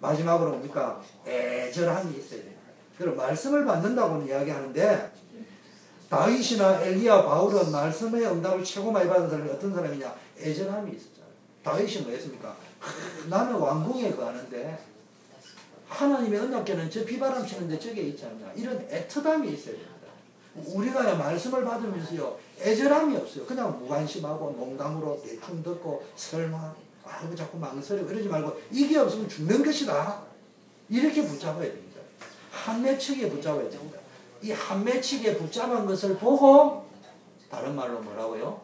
마지막으로 뭡니까? 애절함이 있어야 돼요. 그리고 말씀을 받는다고는 이야기하는데 다윗이나 엘리야, 바울은 말씀의 응답을 최고 많이 받은 사람이 어떤 사람이냐? 애절함이 있었잖아요. 다윗이 뭐였습니까? 나는 왕궁에 가는데 하나님의 언약계는 저 비바람 치는데 저게 있지 않냐. 이런 애틋함이 있어야 됩니다. 우리가 말씀을 받으면서요, 애절함이 없어요. 그냥 무관심하고 농담으로 대충 듣고 설마, 아이고 자꾸 망설이고 이러지 말고 이게 없으면 죽는 것이다. 이렇게 붙잡아야 됩니다. 한 매치기에 붙잡아야 됩니다. 이 한 매치기에 붙잡은 것을 보고 다른 말로 뭐라고요?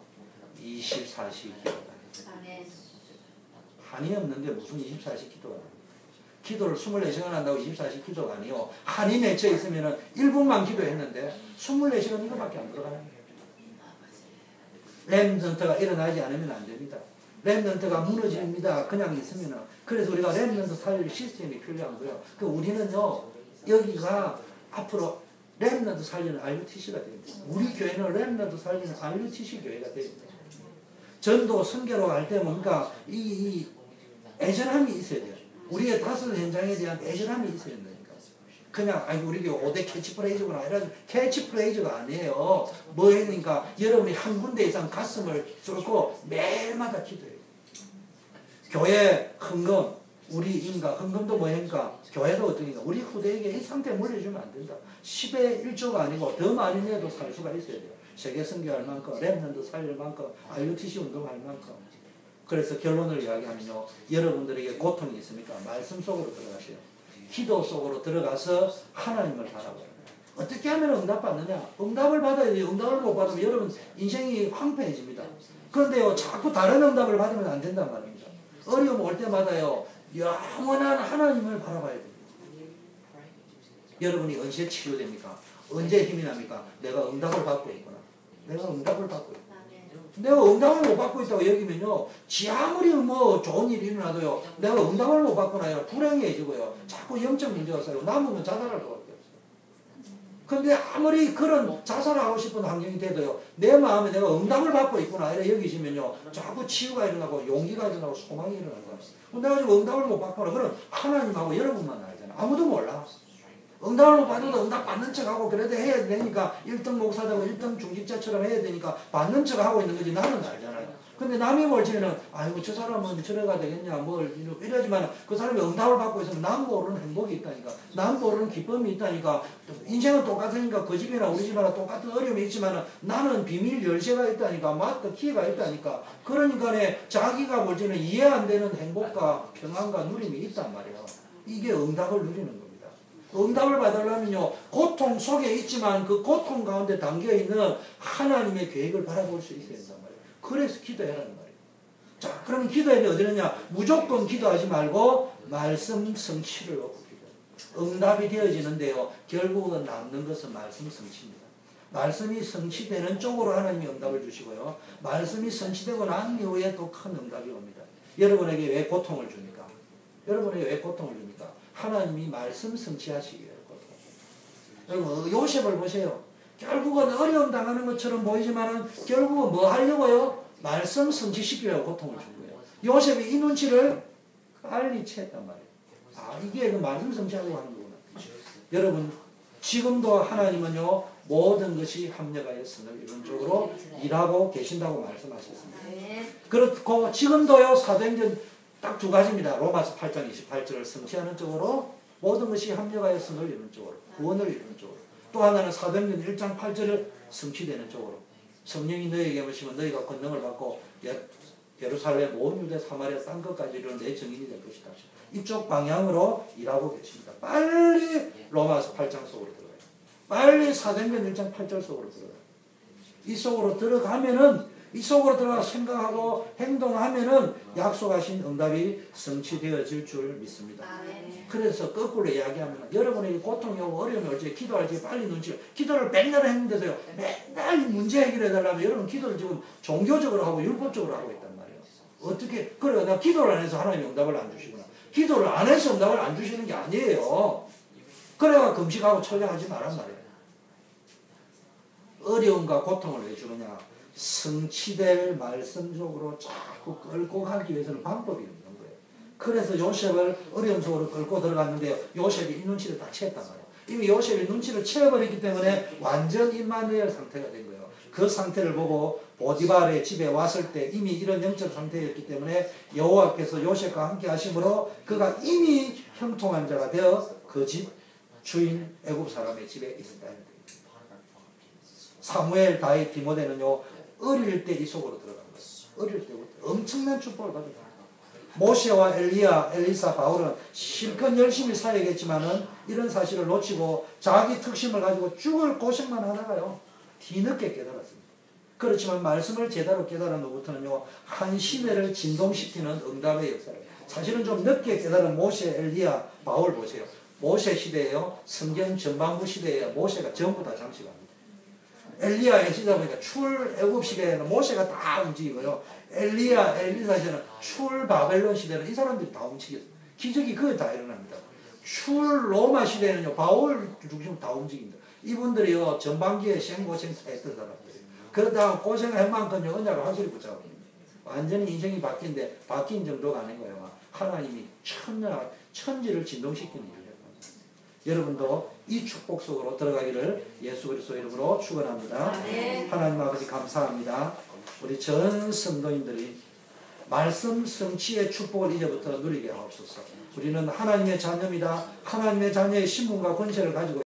24시 기도다. 한이 없는데 무슨 24시 기도가? 기도를 24시간 한다고 24시 기도가 아니요. 한이 맺혀 있으면 1분만 기도했는데 24시간 이거밖에 안 들어가요. 렘넌트가 일어나지 않으면 안 됩니다. 렘넌트가 무너집니다. 그냥 있으면 그래서 우리가 렘넌트 살릴 시스템이 필요한 거예요. 그 우리는요 여기가 앞으로 렘넌트 살리는 RUTC가 됩니다. 우리 교회는 렘넌트 살리는 RUTC 교회가 됩니다. 전도 선교로 갈 때 뭔가 이, 이 애절함이 있어야 돼요. 우리의 다섯 현장에 대한 애절함이 있어야 된다니까. 그냥 아니 우리 교회 5대 캐치프레이즈구나 이런 캐치프레이즈가 아니에요. 뭐 했니까 여러분이 한 군데 이상 가슴을 쏟고 매일마다 기도해요. 교회 헌금 우리 인가 헌금도 뭐니까 교회도 어떻게니까 우리 후대에게 이 상태 물려주면 안 된다. 10의 1조가 아니고 더 많이 내도 살 수가 있어야 돼요. 세계 선교할 만큼 랩런도 살릴 만큼 IUTC 운동할 만큼 그래서 결론을 이야기하면요 여러분들에게 고통이 있습니까? 말씀 속으로 들어가세요. 기도 속으로 들어가서 하나님을 바라봐요. 어떻게 하면 응답받느냐? 응답을 받아야 돼요. 응답을 못 받으면 여러분 인생이 황폐해집니다. 그런데요 자꾸 다른 응답을 받으면 안 된단 말입니다. 어려움 올 때마다요 영원한 하나님을 바라봐야 됩니다. 여러분이 언제 치료됩니까? 언제 힘이 납니까? 내가 응답을 받고 있구나. 내가 응답을 받고 있구나. 내가 응답을 못 받고 있다고 여기면요, 지 아무리 뭐 좋은 일이 일어나도요, 내가 응답을 못 받거나 불행해지고요, 자꾸 영적 문제가 쌓이고 남으면 자살할 것 같아요. 근데 아무리 그런 자살하고 싶은 환경이 돼도요, 내 마음에 내가 응답을 받고 있구나, 이래 여기시면요, 자꾸 치유가 일어나고 용기가 일어나고 소망이 일어나는 거예요. 내가 지금 응답을 못 받거나, 그럼 하나님하고 여러분만 알잖아. 아무도 몰라. 응답을 못 받아도 응답 받는 척하고 그래도 해야 되니까 1등 목사 되고 1등 중직자처럼 해야 되니까 받는 척하고 있는 거지 나는 알잖아요. 근데 남이 볼지는 아이고 저 사람은 저래가 되겠냐 뭘 이러지만 그 사람이 응답을 받고 있으면 남 모르는 행복이 있다니까 남 모르는 기쁨이 있다니까 인생은 똑같으니까 그 집이나 우리 집이나 똑같은 어려움이 있지만 나는 비밀 열쇠가 있다니까 마스터 키가 있다니까 그러니까 자기가 볼지는 이해 안 되는 행복과 평안과 누림이 있단 말이에요. 이게 응답을 누리는 거예요. 응답을 받으려면요, 고통 속에 있지만 그 고통 가운데 담겨 있는 하나님의 계획을 바라볼 수 있어야 된단 말이에요. 그래서 기도해라는 말이에요. 자, 기도해야 돼. 어디느냐? 무조건 기도하지 말고 말씀 성취를 놓고 기도. 응답이 되어지는데요, 결국은 남는 것은 말씀 성취입니다. 말씀이 성취되는 쪽으로 하나님이 응답을 주시고요. 말씀이 성취되고 난 이후에 또 큰 응답이 옵니다. 여러분에게 왜 고통을 줍니까? 여러분에게 왜 고통을 줍니까? 하나님이 말씀 성취하시기 위해거든요. 여러분 요셉을 보세요. 결국은 어려움 당하는 것처럼 보이지만 결국은 뭐 하려고요? 말씀 성취시키기 위해 고통을 준 거예요. 요셉이 이 눈치를 빨리 채했단 말이에요. 아 이게 그 말씀 성취하려고 하는 거구나. 여러분 지금도 하나님은요 모든 것이 합력하여 선을 이룬 쪽으로 일하고 계신다고 말씀하셨습니다. 그렇고 지금도요 사도행전 딱 두 가지입니다. 로마서 8장 28절을 성취하는 쪽으로 모든 것이 합력하여 선을 이루는 쪽으로 구원을 이루는 쪽으로 또 하나는 사도행전 1장 8절을 성취되는 쪽으로 성령이 너에게 오시면 너희가 권능을 받고 예루살렘 온 유대 사마리아 딴 것까지 이루는 내 증인이 될 것이다. 이쪽 방향으로 일하고 계십니다. 빨리 로마서 8장 속으로 들어가요. 빨리 사도행전 1장 8절 속으로 들어가요. 이 속으로 들어가면은 이 속으로 들어가 생각하고 행동하면은 약속하신 응답이 성취되어질 줄 믿습니다. 그래서 거꾸로 이야기하면 여러분에게 고통이 오고 어려움이 올지 기도할지 빨리 눈치 기도를 맨날 했는데도요 맨날 문제 해결해 달라면 여러분 기도를 지금 종교적으로 하고 율법적으로 하고 있단 말이에요. 어떻게 그래 나 기도를 안 해서 하나님 응답을 안 주시구나. 기도를 안 해서 응답을 안 주시는 게 아니에요. 그래가 금식하고 철량하지 말란 말이에요. 어려움과 고통을 왜 주느냐? 성취될 말씀적으로 자꾸 끌고 가기 위해서는 방법이 없는 거예요. 그래서 요셉을 어려운 속으로 끌고 들어갔는데 요셉이 이 눈치를 다 채웠단 말이에요. 이미 요셉이 눈치를 채워버렸기 때문에 완전 임마누엘 상태가 된 거예요. 그 상태를 보고 보디발의 집에 왔을 때 이미 이런 영적 상태였기 때문에 여호와께서 요셉과 함께 하심으로 그가 이미 형통한 자가 되어 그 집 주인 애굽 사람의 집에 있었다. 사무엘, 다윗, 디모데는요 어릴 때 이 속으로 들어간 거예요. 어릴 때부터 엄청난 축복을 받았다. 모세와 엘리야, 엘리사, 바울은 실컷 열심히 사역했지만은 이런 사실을 놓치고 자기 특심을 가지고 죽을 고생만 하다가요 뒤늦게 깨달았습니다. 그렇지만 말씀을 제대로 깨달은 후부터는요 한 시대를 진동시키는 응답의 역사를 사실은 좀 늦게 깨달은 모세, 엘리야, 바울 보세요. 모세 시대에요 성경 전반부 시대에 모세가 전부 다 장식합니다. 엘리야의 시대 보니까 출 애굽 시대에는 모세가 다 움직이고요. 엘리야, 엘리사 시대는 출 바벨론 시대는 이 사람들이 다 움직였어요. 기적이 그게 다 일어납니다. 출 로마 시대는요, 바울 중심 다 움직입니다. 이분들이요, 전반기에 생고생 했던 사람들이에요. 그러다가 고생할 만큼 언약을 확실히 붙잡습니다. 완전히 인생이 바뀐데, 바뀐 정도가 아닌 거예요. 하나님이 천하, 천지를 진동시키는 해요. 여러분도 이 축복 속으로 들어가기를 예수 그리스도 이름으로 축원합니다. 하나님 아버지 감사합니다. 우리 전 성도인들이 말씀 성취의 축복을 이제부터 누리게 하옵소서. 우리는 하나님의 자녀입니다. 하나님의 자녀의 신분과 권세를 가지고